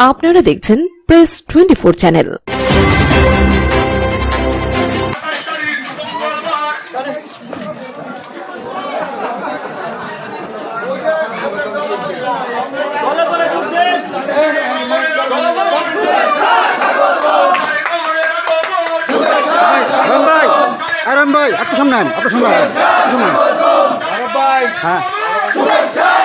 আপনারা দেখছেন press twenty four channel ভাই একটু সামনে আপনার সামনে হ্যাঁ। শুভেচ্ছা।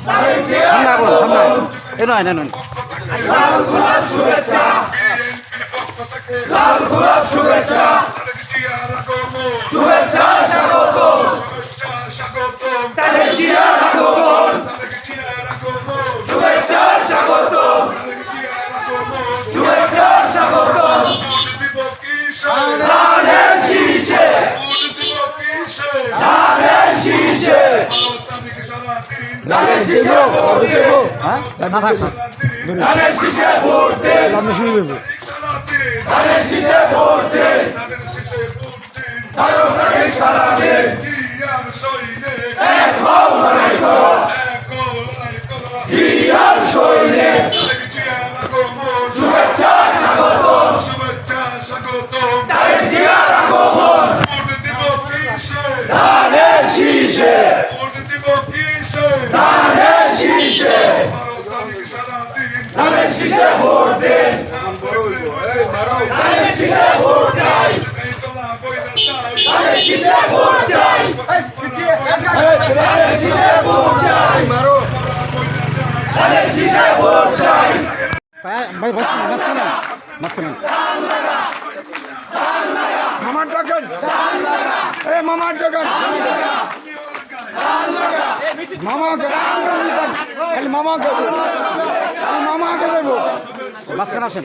ভাই সামনে আগুন সামনে এ নয় না লাল শুভেচ্ছা। লাল শুভেচ্ছা। মাথায় আপনি শুনে দেবেন সারা দিন। মামার দোকান এ মামার দোকান মামাকে খালি মামাকে মামাকে দেবো মাঝখানে আসেন।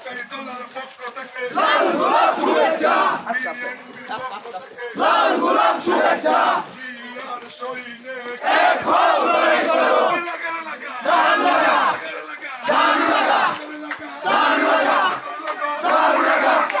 লাল গোলাপ শুভেচ্ছা। লাল গোলাপ শুভেচ্ছা। এক হও লড়াই লাগা প্রাণ লাগা প্রাণ লাগা প্রাণ লাগা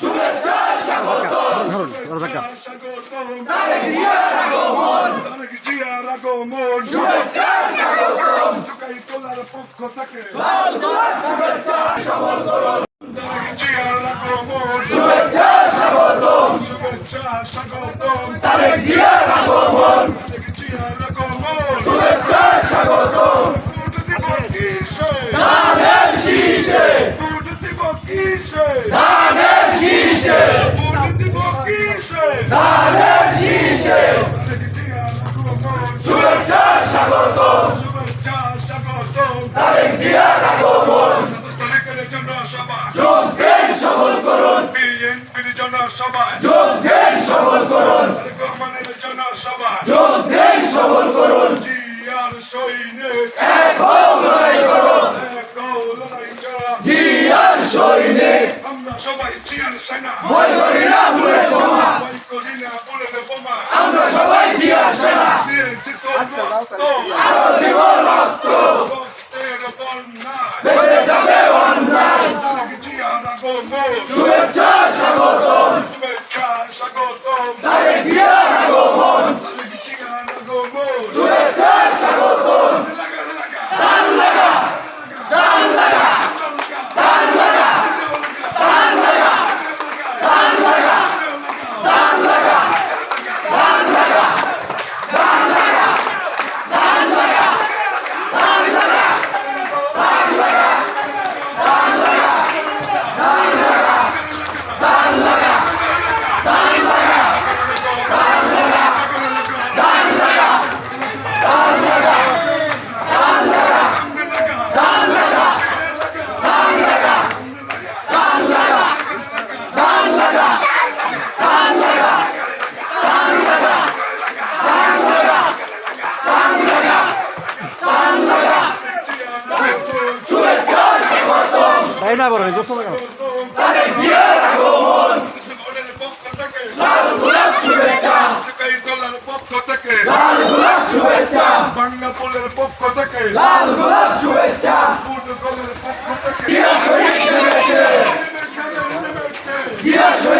শুভেচ্ছা স্বাগত ধরুন ধরুন ধাক্কা তারেক জিয়ার আগমন তারেক জিয়ার আগমন শুভেচ্ছা স্বাগতম চুকাই তোলার পক্ষ থেকে লাল গোলাপ শুভেচ্ছা সফল করুন তারেক জিয়ার আগমন শুভেচ্ছা স্বাগতম শুভেচ্ছা স্বাগতম তারেক জিয়ার আগমন শুভেচ্ছা স্বাগতম ধানের শীষে ধানের শীষে ধানের শীষে শুভেচ্ছা স্বাগতম তারেক জিয়ার আগমন যোগ বিএনপির জনসভা। যোগ দেন সফল করুন। রহমানের জনসভা। যোগ দেন সফল করুন। জিয়ার সৈনিক এক হও লড়াই করো এক হও লড়াই করো। জিয়ার সৈনিক আমরা সবাই জিয়ার সেনা। ভয় করি না বুলেট বোমা। ভয় করি না বুলেট বোমা। আমরা সবাই জিয়ার সেনা। আরও রক্ত। রক্তের বন্যা। যাবে শুভেচ্ছা স্বাগতম। শুভেচ্ছা স্বাগতম। তারেক জিয়ার আগমন শুভেচ্ছা স্বাগতম। দান লাগা। না বড় দোস্ত লাগাও জিয়া রাখো মন লাল গোলাপ শুভেচ্ছা পক্ষ থেকে লাল গোলাপ শুভেচ্ছা বাংলা। পোলের পক্ষ থেকে লাল গোলাপ শুভেচ্ছা। ফুটবলের পক্ষ থেকে জিয়া শরীফ নেমেছে জিয়া শরীফ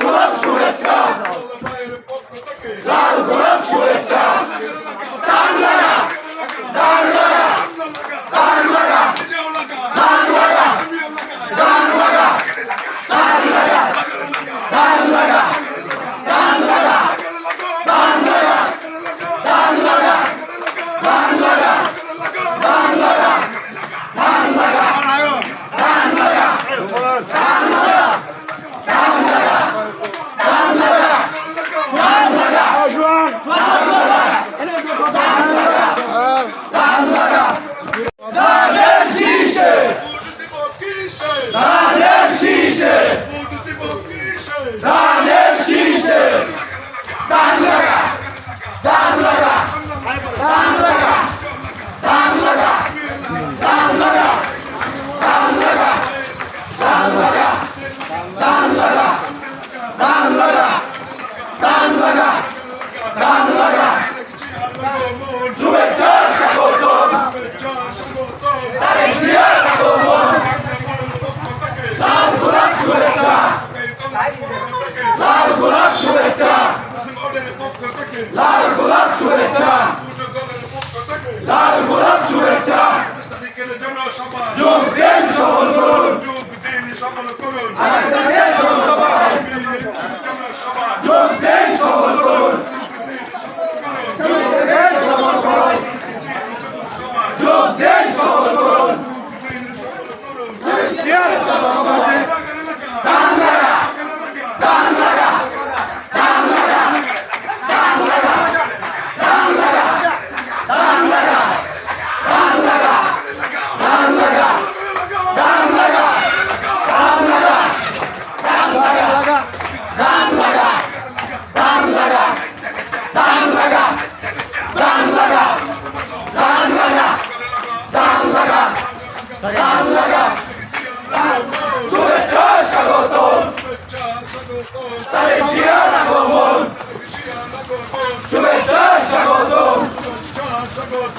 লাল গোলাপ শুভেচ্ছা লাল গোলাপ শুভেচ্ছা যোগ দিন সফল করুন যোগ দিন সফল করুন যোগ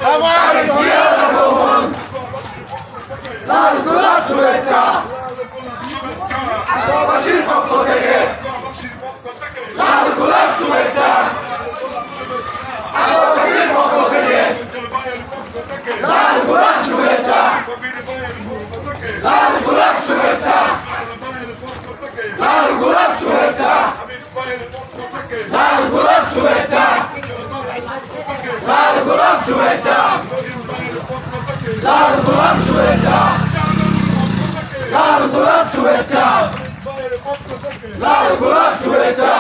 তারেক জিয়ার আগমন লাল গোলাপ শুভেচ্ছা। প্রবাসীর পক্ষ থেকে লাল গোলাপ শুভেচ্ছা। প্রবাসীর পক্ষ থেকে লাল গোলাপ শুভেচ্ছা। লাল গোলাপ শুভেচ্ছা। লাল গোলাপ শুভেচ্ছা লাল গোলাপ শুভেচ্ছা। লাল গোলাপ শুভেচ্ছা। লাল গোলাপ শুভেচ্ছা। লাল গোলাপ শুভেচ্ছা।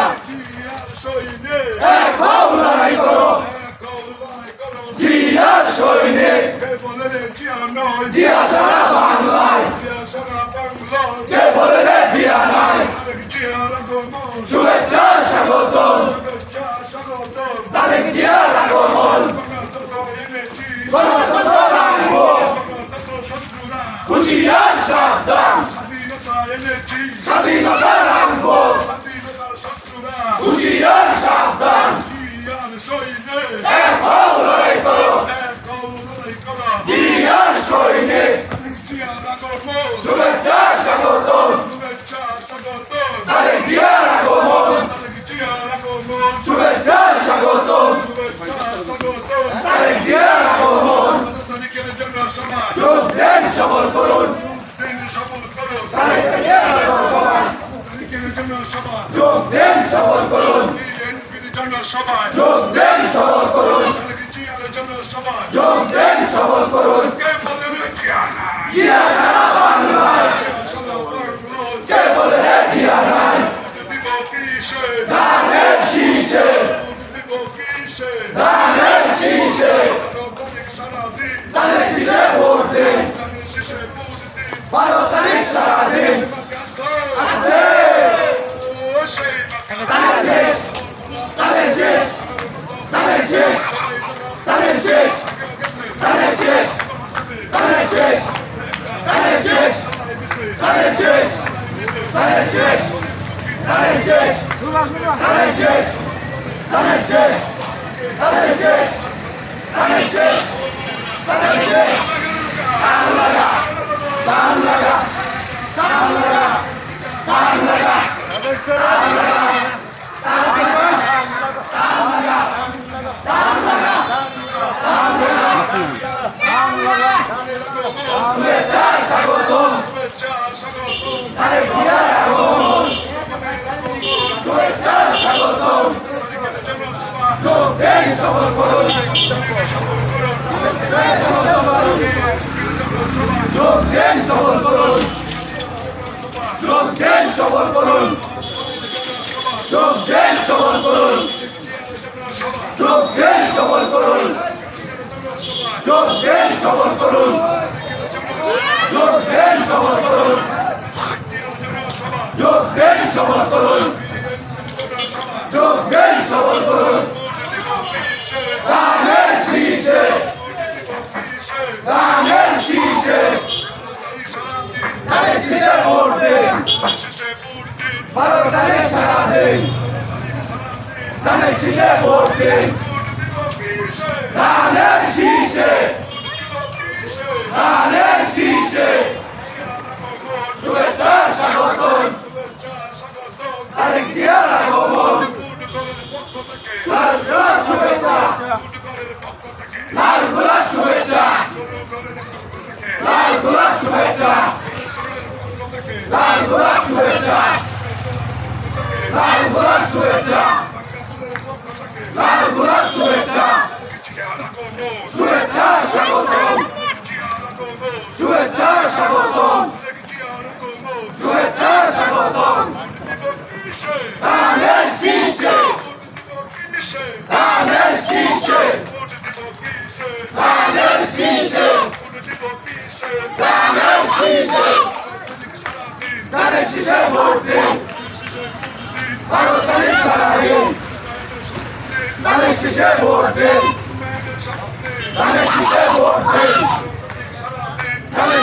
এক হও লড়াই করো। জিয়া সৈনিক। জিয়া সারা বাংলায়। কে বলে জিয়া নাই শুভেচ্ছা স্বাগত তারেক জিয়ার আগমন গণতন্ত্র রাখব হুশিয়ার সাবধান স্বাধীনতা রাখব হুশিয়ার সাবধান এক হও লড়াই করো জিয়ার সৈনিক শুভেচ্ছা স্বাগত তারেক জিয়ার আগমন শুভেচ্ছা স্বাগত তারেক জিয়ার আগমন যোগ দেন সফল করুন তারেক জিয়ার আগমন যোগ দেন, সফল করুন। যোগ দেন, সফল করুন। যোগ দেন, সফল করুন। জিয়া সারা বাংলায়। কে বলে রে তারিখ সারাদিন আছে। Yes, yes. স্বাগতম। তারেক জিয়ার আগমন। শুভেচ্ছা, স্বাগতম। যোগ দেন সফল করুন যোগ দেন সফল করুন যোগ দেন সফল করুন যোগ দেন সফল করুন যোগ দেন সফল করুন যোগ দেন সফল করুন যোগ দেন সবার করুন যোগ দেন সবার করুন যোগ দেন সবার করুন দানের শীর্ষে দানের শীর্ষে দানের শীর্ষে ভোট দেন বারো দানের সারা দেন দানের শীর্ষে ভোট দেন দানের শীর্ষে ধানের শীষে শুভেচ্ছা স্বাগতম আরেক জিয়ার আগমন লাল গোলাপ শুভেচ্ছা লাল গোলাপ শুভেচ্ছা লাল গোলাপ শুভেচ্ছা লাল গোলাপ শুভেচ্ছা লাল গোলাপ শুভেচ্ছা লাল গোলাপ শুভেচ্ছা শুভেচ্ছা স্বাগত স্বাগতম শুভেচ্ছা স্বাগতম ধানের শীষে ধানের শীষে ধানের শীষে ধানের শীষে ধানের শীষে ভোট দিন। ভারতের সারাদিন ধানের শীষে ভোট দিন।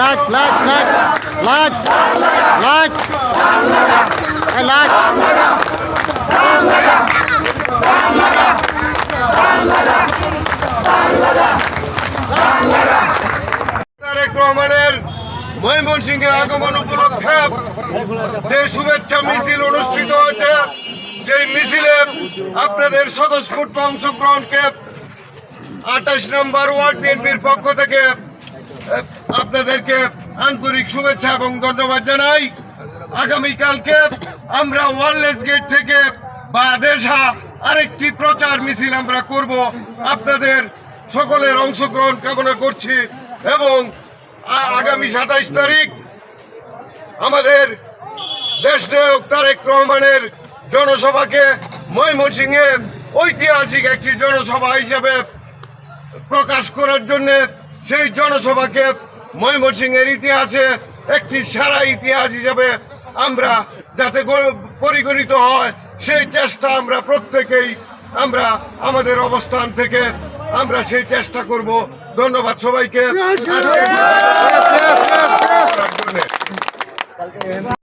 লাখ লাখ লাখ লাখ লাখ লাখ তারেক রহমানের ময়মনসিংহের আগমন উপলক্ষে যে শুভেচ্ছা মিছিল অনুষ্ঠিত হয়েছে। সেই মিছিলে আপনাদের স্বতঃস্ফূর্ত অংশগ্রহণকে আঠাশ নম্বর ওয়ার্ড বিএনপির পক্ষ থেকে আপনাদেরকে আন্তরিক শুভেচ্ছা এবং ধন্যবাদ জানাই। আগামীকালকে আমরা ওয়ারলেস গেট থেকে বা দেশা আরেকটি প্রচার মিছিল আমরা করব। আপনাদের সকলের অংশগ্রহণ কামনা করছি এবং আগামী সাতাইশ তারিখ আমাদের দেশ নায়ক তারেক রহমানের জনসভাকে ময়মনসিংহে ঐতিহাসিক একটি জনসভা হিসেবে প্রকাশ করার জন্য সেই জনসভাকে ময়মনসিংহের ইতিহাসে একটি সারা ইতিহাস হিসেবে আমরা যাতে পরিগণিত হয় সেই চেষ্টা আমরা প্রত্যেকেই আমরা আমাদের অবস্থান থেকে আমরা সেই চেষ্টা করব ধন্যবাদ সবাইকে